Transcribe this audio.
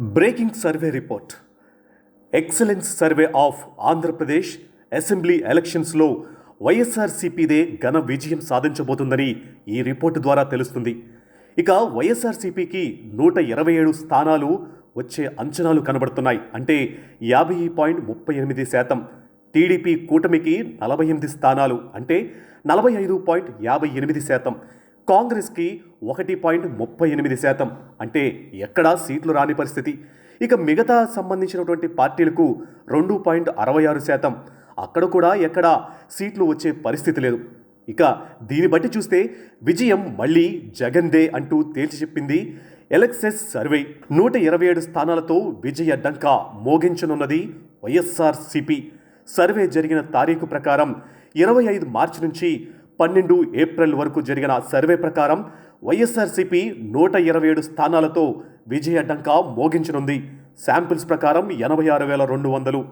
Breaking survey report. Excellence survey of Andhra Pradesh assembly ఎలక్షన్స్లో వైఎస్ఆర్సీపీదే ఘన విజయం సాధించబోతుందని ఈ రిపోర్టు ద్వారా తెలుస్తుంది. ఇక వైఎస్ఆర్సీపీకి నూట ఇరవై ఏడు స్థానాలు వచ్చే అంచనాలు కనబడుతున్నాయి. అంటే యాభై పాయింట్ ముప్పై ఎనిమిది శాతం. టీడీపీ కూటమికి నలభై ఎనిమిది స్థానాలు. అంటే నలభై ఐదు పాయింట్ యాభై ఎనిమిది శాతం. కాంగ్రెస్కి ఒకటి పాయింట్ ముప్పై ఎనిమిది శాతం. అంటే ఎక్కడా సీట్లు రాని పరిస్థితి. ఇక మిగతా సంబంధించినటువంటి పార్టీలకు రెండు పాయింట్ అరవై ఆరు శాతం. అక్కడ కూడా ఎక్కడా సీట్లు వచ్చే పరిస్థితి లేదు. ఇక దీన్ని బట్టి చూస్తే విజయం మళ్ళీ జగన్దే అంటూ తేల్చి చెప్పింది ఎలక్సెస్ సర్వే. నూట ఇరవై ఏడు స్థానాలతో విజయ డంకా మోగించనున్నది వైఎస్ఆర్ సిపి సర్వే జరిగిన తారీఖు ప్రకారం ఇరవై ఐదు మార్చి నుంచి పన్నెండు ఏప్రిల్ వరకు జరిగిన సర్వే ప్రకారం వైఎస్ఆర్సీపీ నూట ఇరవై ఏడు స్థానాలతో విజయ డంకా మోగించనుంది. శాంపిల్స్ ప్రకారం ఎనభై ఆరు వేల రెండు వందలు.